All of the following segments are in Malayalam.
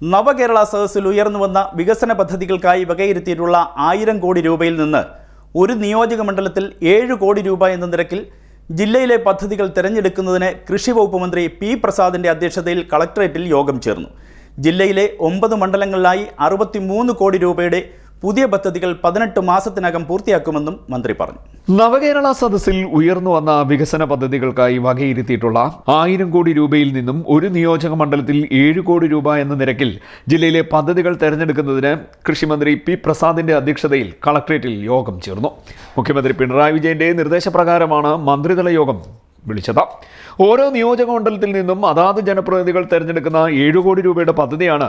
നവകേരള സദസ്സിൽ ഉയർന്നുവന്ന വികസന പദ്ധതികൾക്കായി വകയിരുത്തിയിട്ടുള്ള ആയിരം കോടി രൂപയിൽ നിന്ന് ഒരു നിയോജക മണ്ഡലത്തിൽ ഏഴ് കോടി രൂപ എന്ന നിരക്കിൽ ജില്ലയിലെ പദ്ധതികൾ തിരഞ്ഞെടുക്കുന്നതിന് കൃഷി വകുപ്പ് മന്ത്രി പി പ്രസാദിന്റെ അധ്യക്ഷതയിൽ കളക്ടറേറ്റിൽ യോഗം ചേർന്നു. ജില്ലയിലെ ഒമ്പത് മണ്ഡലങ്ങളിലായി അറുപത്തിമൂന്ന് കോടി രൂപയുടെ പുതിയ പദ്ധതികൾ പതിനെട്ട് മാസത്തിനകം പൂർത്തിയാക്കുമെന്നും മന്ത്രി പറഞ്ഞു. നവകേരള സദസ്സിൽ ഉയർന്നു വന്ന വികസന പദ്ധതികൾക്കായി വകയിരുത്തിയിട്ടുള്ള ആയിരം കോടി രൂപയിൽ നിന്നും ഒരു നിയോജക മണ്ഡലത്തിൽ ഏഴ് കോടി രൂപ എന്ന നിരക്കിൽ ജില്ലയിലെ പദ്ധതികൾ തെരഞ്ഞെടുക്കുന്നതിന് കൃഷിമന്ത്രി പി പ്രസാദിന്റെ അധ്യക്ഷതയിൽ കളക്ട്രേറ്റിൽ യോഗം ചേർന്നു. മുഖ്യമന്ത്രി പിണറായി വിജയന്റെ നിർദ്ദേശപ്രകാരമാണ് മന്ത്രിതല യോഗം വിളിച്ചത്. ഓരോ നിയോജക മണ്ഡലത്തിൽ നിന്നും അതാത് ജനപ്രതിനിധികൾ തെരഞ്ഞെടുക്കുന്ന ഏഴ് കോടി രൂപയുടെ പദ്ധതിയാണ്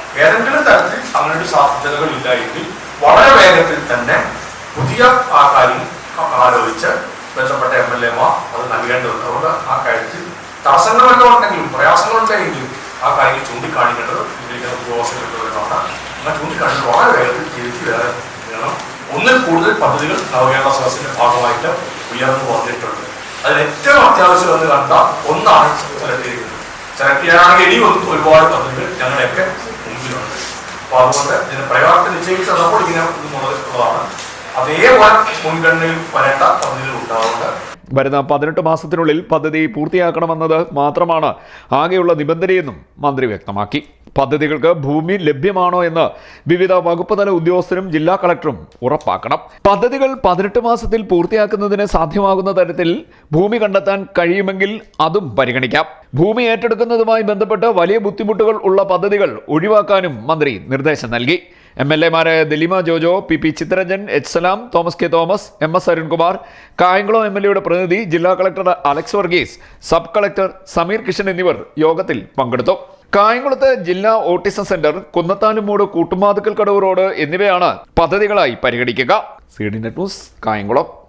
ഏതെങ്കിലും തരത്തിൽ അങ്ങനൊരു സാധ്യതകളില്ല എങ്കിൽ വളരെ വേഗത്തിൽ തന്നെ പുതിയ ആ കാര്യം ആലോചിച്ച് ബന്ധപ്പെട്ട എം എൽ എമാർ അത് നൽകേണ്ടതുണ്ട്. അതുകൊണ്ട് ആ കാര്യത്തിൽ തടസ്സങ്ങളൊക്കെ ഉണ്ടെങ്കിലും പ്രയാസങ്ങളുണ്ടെങ്കിലും ആ കാര്യം ചൂണ്ടിക്കാണിക്കേണ്ടത് ഇരിക്കുന്ന ഉദ്യോഗസ്ഥരുള്ളവരാണ് അങ്ങനെ ചൂണ്ടിക്കാണിച്ച് വളരെ വേഗത്തിൽ തിരിച്ചു വരാൻ വേണം. ഒന്നിൽ കൂടുതൽ പദ്ധതികൾ നവകേരള സദസ്സിന്റെ ഭാഗമായിട്ട് ഉയർന്നു വന്നിട്ടുണ്ട്. അതിൽ ഏറ്റവും അത്യാവശ്യം എന്ന് കണ്ട ഒന്നാണ് സെലക്ട് ചെയ്യുന്നത് സെലക്ട് ചെയ്യാനാണെങ്കിൽ ഇനി ഒരുപാട് പദ്ധതികൾ ഞങ്ങളെയൊക്കെ അപ്പൊ അതുകൊണ്ട് ഇതിന് പ്രയോറിറ്റി നിശ്ചയിച്ച് തന്നപ്പോൾ ഇങ്ങനെ മുതലുള്ളതാണ് അതേപോലെ മുൻഗണനയിൽ വരേണ്ട പദ്ധതികൾ ഉണ്ടാവുന്നുണ്ട്. വരുന്ന പതിനെട്ട് മാസത്തിനുള്ളിൽ പദ്ധതി പൂർത്തിയാക്കണമെന്നത് മാത്രമാണ് ആകെയുള്ള നിബന്ധനയെന്നും മന്ത്രി വ്യക്തമാക്കി. പദ്ധതികൾക്ക് ഭൂമി ലഭ്യമാണോ എന്ന് വിവിധ വകുപ്പ് തല ഉദ്യോഗസ്ഥരും ജില്ലാ കളക്ടറും ഉറപ്പാക്കണം. പദ്ധതികൾ പതിനെട്ട് മാസത്തിൽ പൂർത്തിയാക്കുന്നതിന് സാധ്യമാകുന്ന തരത്തിൽ ഭൂമി കണ്ടെത്താൻ കഴിയുമെങ്കിൽ അതും പരിഗണിക്കാം. ഭൂമി ഏറ്റെടുക്കുന്നതുമായി ബന്ധപ്പെട്ട് വലിയ ബുദ്ധിമുട്ടുകൾ ഉള്ള പദ്ധതികൾ ഒഴിവാക്കാനും മന്ത്രി നിർദ്ദേശം നൽകി. M L എമാരായ Dalima Jojo P P Chittaranjan H Salam Thomas K Thomas M S Arunkumar Kayamkulam M L എയുടെ പ്രതിനിധി ജില്ലാ collector Alex Varghese sub collector Sameer Kishan എന്നിവർ യോഗത്തിൽ പങ്കെടുത്തു. കായംകുളത്ത് ജില്ലാ ഓട്ടിസം സെന്റർ കുന്നത്താനുമൂട് കൂട്ടുമാതുക്കൽ കടവ് റോഡ് എന്നിവയാണ് പദ്ധതികളായി പരിഗണിക്കുക. C D net news Kayamkulam.